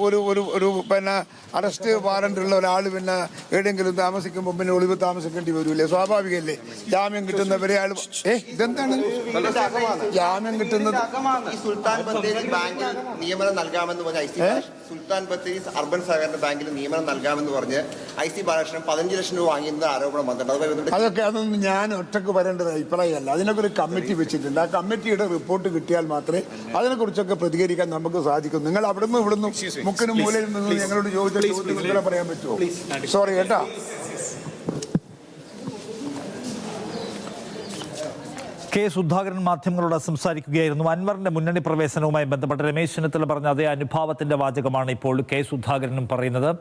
ഒരു ഒരു ഒരു പിന്നെ അറസ്റ്റ് വാറണ്ട് ഉള്ള ഒരാൾ പിന്നെ എവിടെയെങ്കിലും താമസിക്കുമ്പോൾ പിന്നെ ഒളിവ് താമസിക്കേണ്ടി വരൂലേ സ്വാഭാവികല്ലേ? ജാമ്യം കിട്ടുന്നവരെ ആൾ ഏ ഇതെന്താണ്? ജാമ്യം കിട്ടുന്നത് സുൽത്താൻ ബത്തേരി ബാങ്കിൽ നിയമനം നൽകാമെന്ന് പറഞ്ഞ സുൽത്താൻ ബത്തേരി അർബൻ സഹകരണ ബാങ്കിൽ നിയമനം നൽകാമെന്ന് പറഞ്ഞ് ഐ സി ബാലകൃഷ്ണൻ പതിനഞ്ച് ലക്ഷം രൂപ വാങ്ങിയെന്ന ആരോപണം വന്നിട്ടുണ്ട്. അതുമായി ബന്ധപ്പെട്ട് അതൊക്കെ അതൊന്നും ഞാൻ ഒറ്റയ്ക്ക് വരേണ്ടത് അഭിപ്രായമല്ല. അതിനൊക്കെ ഒരു കമ്മിറ്റി വെച്ചിട്ടുണ്ട്. ആ കമ്മിറ്റിയുടെ റിപ്പോർട്ട് കിട്ടിയാൽ മാത്രമേ അതിനെക്കുറിച്ചൊക്കെ പ്രതികരിക്കാൻ നമുക്ക് സാധിക്കൂ. നിങ്ങൾ അവിടുന്ന് ഇവിടുന്ന് മുക്കിനും മൂലയിൽ നിന്ന് ഞങ്ങളോട് ചോദിച്ച ചോദ്യം പറയാൻ പറ്റുമോ? സോറി കേട്ടാ? കെ സുധാകരൻ മാധ്യമങ്ങളോട് സംസാരിക്കുകയായിരുന്നു. അൻവറിന്റെ മുന്നണി പ്രവേശനവുമായി ബന്ധപ്പെട്ട് രമേശ് ചെന്നിത്തല പറഞ്ഞ അതേ അനുഭാവത്തിന്റെ വാചകമാണ് ഇപ്പോൾ കെ സുധാകരനും പറയുന്നത്.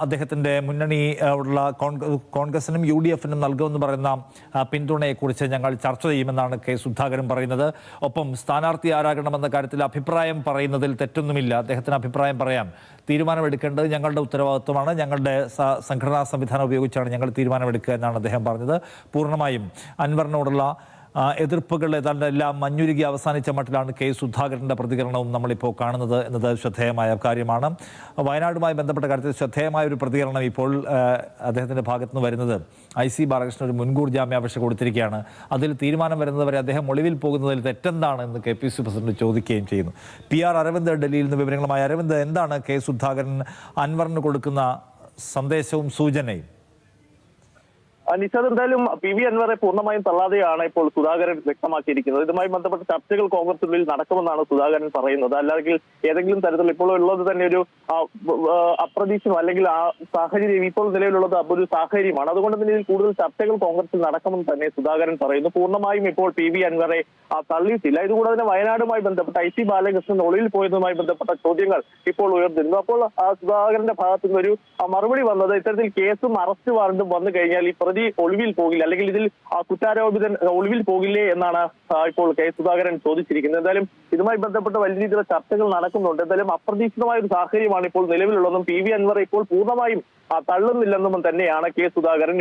അദ്ദേഹത്തിന്റെ മുന്നണി ഉള്ള കോൺഗ്ര- കോൺഗ്രസിനും യു ഡി എഫിനും നൽകുമെന്ന് പറയുന്ന പിന്തുണയെക്കുറിച്ച് ഞങ്ങൾ ചർച്ച ചെയ്യുമെന്നാണ് കെ സുധാകരൻ പറയുന്നത്. ഒപ്പം സ്ഥാനാർത്ഥി ആരാകണമെന്ന കാര്യത്തിൽ അഭിപ്രായം പറയുന്നതിൽ തെറ്റൊന്നുമില്ല. അദ്ദേഹത്തിന് അഭിപ്രായം പറയാം. തീരുമാനമെടുക്കേണ്ടത് ഞങ്ങളുടെ ഉത്തരവാദിത്വമാണ്. ഞങ്ങളുടെ സംഘടനാ സംവിധാനം ഉപയോഗിച്ചാണ് ഞങ്ങൾ തീരുമാനമെടുക്കുക എന്നാണ് അദ്ദേഹം പറഞ്ഞത്. പൂർണമായും അൻവറിനോടുള്ള എതിർപ്പുകൾ ഏതാണ്ട് എല്ലാം മഞ്ഞുരുകി അവസാനിച്ച മട്ടിലാണ് കെ സുധാകരന്റെ പ്രതികരണവും നമ്മളിപ്പോൾ കാണുന്നത് എന്നത് ശ്രദ്ധേയമായ കാര്യമാണ്. വയനാടുമായി ബന്ധപ്പെട്ട കാര്യത്തിൽ ശ്രദ്ധേയമായ ഒരു പ്രതികരണം ഇപ്പോൾ അദ്ദേഹത്തിന്റെ അദ്ദേഹത്തിന്റെ ഭാഗത്ത് നിന്ന് വരുന്നത്. ഐ സി ബാലകൃഷ്ണൻ ഒരു മുൻകൂർ ജാമ്യാപേക്ഷ കൊടുത്തിരിക്കുകയാണ്. അതിൽ തീരുമാനം വരുന്നതുവരെ അദ്ദേഹം ഒളിവിൽ പോകുന്നതിൽ തെറ്റെന്താണ് എന്ന് കെ പി സി പ്രസിഡന്റ് ചോദിക്കുകയും ചെയ്യുന്നു. പി ആർ അരവിന്ദ് ഡൽഹിയിൽ നിന്ന് വിവരങ്ങളുമായി അരവിന്ദ് എന്താണ് കെ സുധാകരൻ അൻവറിന് കൊടുക്കുന്ന സന്ദേശവും സൂചനയും? നിഷാദ് എന്തായാലും പി വി അൻവറെ പൂർണമായും തള്ളാതെയാണ് ഇപ്പോൾ സുധാകരൻ വ്യക്തമാക്കിയിരിക്കുന്നത്. ഇതുമായി ബന്ധപ്പെട്ട ചർച്ചകൾ കോൺഗ്രസിനുള്ളിൽ നടക്കുമെന്നാണ് സുധാകരൻ പറയുന്നത്. അല്ലെങ്കിൽ ഏതെങ്കിലും തരത്തിൽ ഇപ്പോൾ ഉള്ളത് തന്നെ ഒരു അപ്രതീക്ഷം അല്ലെങ്കിൽ ആ സാഹചര്യം ഇപ്പോൾ നിലവിലുള്ളത് ഒരു സാഹചര്യമാണ്. അതുകൊണ്ട് തന്നെ ഇതിൽ കൂടുതൽ ചർച്ചകൾ കോൺഗ്രസിൽ നടക്കുമെന്ന് തന്നെ സുധാകരൻ പറയുന്നു. പൂർണമായും ഇപ്പോൾ പി വി അൻവറെ തള്ളിയിട്ടില്ല. ഇതുകൂടാതെ തന്നെ വയനാടുമായി ബന്ധപ്പെട്ട ഐ സി ബാലകൃഷ്ണൻ ഒളിയിൽ പോയതുമായി ബന്ധപ്പെട്ട ചോദ്യങ്ങൾ ഇപ്പോൾ ഉയർന്നിരുന്നു. അപ്പോൾ സുധാകരന്റെ ഭാഗത്തുനിന്ന് ഒരു മറുപടി വന്നത് ഇത്തരത്തിൽ കേസും അറസ്റ്റ് വാറണ്ടും വന്നു കഴിഞ്ഞാൽ ഈ പ്രതി ഒളിവിൽ പോകില്ല. അല്ലെങ്കിൽ ഇതിൽ കുറ്റാരോപിതൻ ഒളിവിൽ പോകില്ലേ എന്നാണ് ഇപ്പോൾ കെ. സുധാകരൻ ചോദിച്ചിരിക്കുന്നത്. എന്തായാലും ഇതുമായി ബന്ധപ്പെട്ട് വലിയ രീതിയിലുള്ള ചർച്ചകൾ നടക്കുന്നുണ്ട്. എന്തായാലും അപ്രതീക്ഷിതമായ ഒരു സാഹചര്യമാണ് ഇപ്പോൾ നിലവിലുള്ളതും പി. വി. അൻവർ ഇപ്പോൾ പൂർണമായും തള്ളുന്നില്ലെന്നും തന്നെയാണ് കെ. സുധാകരൻ